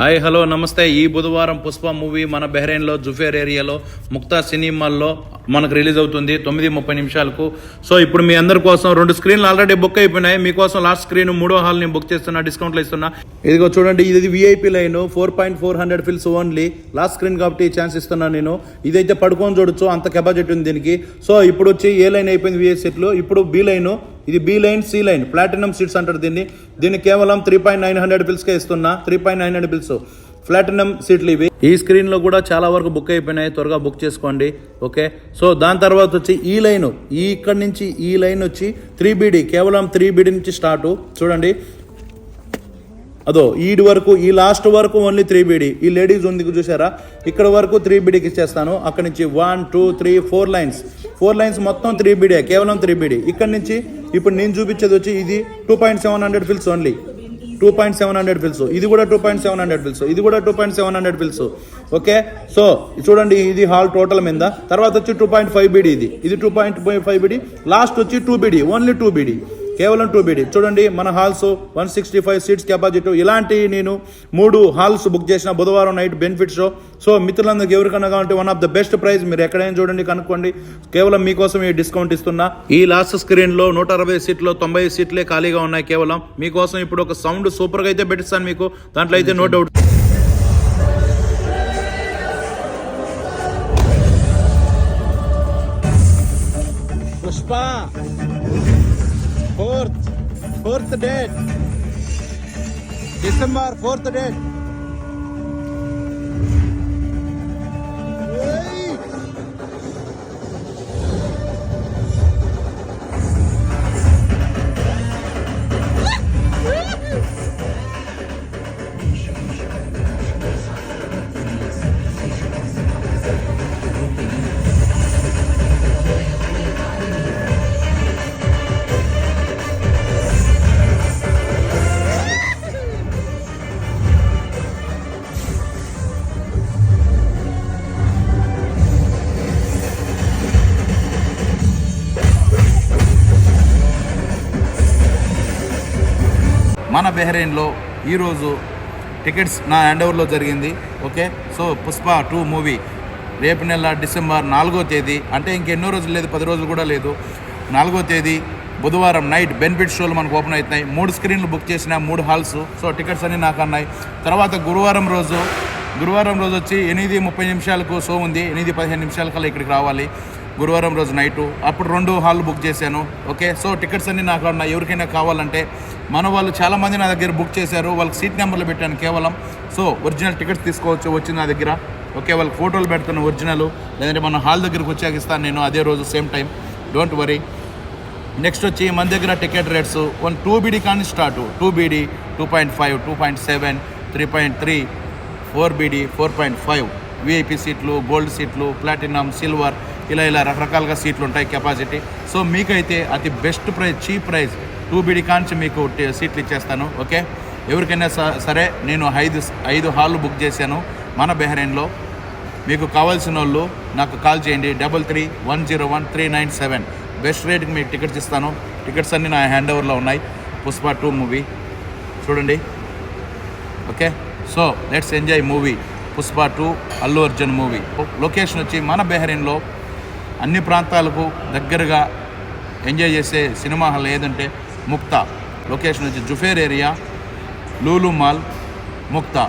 Hi hello నమస్తే. ఈ బుధవారం పుష్ప మూవీ మన బెహ్రెయిన్లో జుఫేర్ ఏరియాలో ముక్తా సినిమాల్లో మనకు రిలీజ్ అవుతుంది తొమ్మిది ముప్పై నిమిషాలకు. సో ఇప్పుడు మీ అందరి కోసం రెండు స్క్రీన్లు ఆల్రెడీ బుక్ అయిపోయినాయి. మీకోసం లాస్ట్ స్క్రీన్ మూడో హాల్ నేను బుక్ చేస్తున్నా డిస్కౌంట్లో ఇస్తున్నా. ఇదిగో చూడండి ఇది VIP line. Four point four hundred fils only. Last screen కాబట్టి ఛాన్స్ ఇస్తున్నా నేను. ఇదైతే పడుకొని చూడొచ్చు అంత కెపాసిటీ ఉంది దీనికి. సో ఇప్పుడు వచ్చి ఏ లైన్ అయిపోయింది విఐ సెట్లు? ఇప్పుడు బి లైన్. ఇది B line C line. Platinum seats అంటారు దీన్ని. దీన్ని కేవలం త్రీ పాయింట్ నైన్ హండ్రెడ్ బిల్స్కే ఇస్తున్నా. Three point nine hundred fils platinum సీట్లు ఇవి. ఈ స్క్రీన్లో కూడా చాలా వరకు బుక్ అయిపోయినాయి. త్వరగా బుక్ చేసుకోండి. ఓకే సో దాని తర్వాత వచ్చి ఈ లైన్. ఈ ఇక్కడ నుంచి ఈ లైన్ వచ్చి త్రీ బీడీ కేవలం త్రీ బీడీ నుంచి స్టార్ట్ చూడండి. అదో ఈడి వరకు ఈ లాస్ట్ వరకు ఓన్లీ త్రీ బీడీ ఈ లేడీస్ ఉంది చూసారా? ఇక్కడ వరకు త్రీ బీడీకి ఇచ్చేస్తాను. అక్కడ నుంచి one two three four lines four lines మొత్తం త్రీ బీడీ కేవలం త్రీ బీడీ ఇక్కడ నుంచి ఇప్పుడు నేను చూపించేది వచ్చి ఇది two point seven hundred fils only two point seven hundred fils ఇది కూడా two point seven hundred fils ఇది కూడా two point seven hundred fils okay? So చూడండి ఇది హాల్ టోటల్ మీద. తర్వాత వచ్చి టూ పాయింట్ ఫైవ్ బీడీ ఇది. ఇది two point five BD last వచ్చి two BD only two BD కేవలం టూ బీడీ చూడండి మన halls one sixty five seats capacity ఇలాంటి నేను మూడు హాల్స్ బుక్ చేసిన బుధవారం నైట్ బెనిఫిట్ సో మిత్రులందరికి ఎవరికన్నా కావాలంటే one of the best price మీరు ఎక్కడైనా చూడండి కనుక్కోండి. కేవలం మీకోసం ఈ డిస్కౌంట్ ఇస్తున్నా. ఈ లాస్ట్ స్క్రీన్లో నూట అరవై సీట్లు తొంభై సీట్లే ఖాళీగా ఉన్నాయి కేవలం. మీకోసం ఇప్పుడు ఒక సౌండ్ సూపర్గా అయితే పెట్టిస్తాను మీకు. దాంట్లో అయితే no doubt Pushpa! Fourth fourth date. December fourth date. మన బెహ్రెయిన్లో ఈరోజు టికెట్స్ నా హ్యాండ్ ఓవర్లో జరిగింది okay? So Pushpa two movie రేపు నెల డిసెంబర్ నాలుగో తేదీ అంటే ఇంకెన్నో రోజులు లేదు పది రోజులు కూడా లేదు. నాలుగో తేదీ బుధవారం నైట్ బెనిఫిట్ షోలు మనకు ఓపెన్ అవుతున్నాయి. మూడు స్క్రీన్లు బుక్ చేసిన మూడు హాల్స్ సో టికెట్స్ అన్నీ నాకు అన్నాయి. తర్వాత గురువారం రోజు గురువారం రోజు వచ్చి ఎనిమిది ముప్పై నిమిషాలకు షో ఉంది. ఎనిమిది పదిహేను నిమిషాలకల్లా ఇక్కడికి రావాలి. గురువారం రోజు నైటు. అప్పుడు రెండు హాల్ బుక్ చేశాను. ఓకే? సో టికెట్స్ అన్నీ నాకు నా ఎవరికైనా కావాలంటే మన వాళ్ళు చాలామంది నా దగ్గర బుక్ చేశారు. వాళ్ళకి సీట్ నెంబర్లు పెట్టాను కేవలం. సో ఒరిజినల్ టికెట్స్ తీసుకోవచ్చు వచ్చి నా దగ్గర. ఓకే? వాళ్ళకి ఫోటోలు పెడతాను ఒరిజినల్. లేదంటే మన హాల్ దగ్గరికి వచ్చాక ఇస్తాను నేను అదే రోజు same time. Don't worry. Next వచ్చి మన దగ్గర ticket rates one two BD కానీ start. Two BD two point five two point seven three point three four BD four point five. VIP సీట్లు గోల్డ్ సీట్లు ప్లాటినం సిల్వర్ ఇలా ఇలా రకరకాలుగా సీట్లు ఉంటాయి కెపాసిటీ. సో మీకైతే అతి best price cheap price two BD కాంచి మీకు సీట్లు ఇచ్చేస్తాను ఓకే? ఎవరికైనా సరే నేను ఐదు ఐదు హాళ్ళు బుక్ చేశాను మన బెహ్రెయిన్లో. మీకు కావాల్సిన వాళ్ళు నాకు కాల్ చేయండి double three one zero one three nine seven. Best రేట్కి మీకు టికెట్స్ ఇస్తాను. టికెట్స్ అన్నీ నా హ్యాండ్ ఓవర్లో ఉన్నాయి. Pushpa two movie. చూడండి. Okay? So let's enjoy movie. Pushpa two Allu Arjun movie. Location వచ్చి మన బెహరీన్లో అన్ని ప్రాంతాలకు దగ్గరగా ఎంజాయ్ చేసే సినిమా హాల్ ఏదంటే ముక్తా. లొకేషన్ వచ్చి Juffair area Lulu mall Mukta.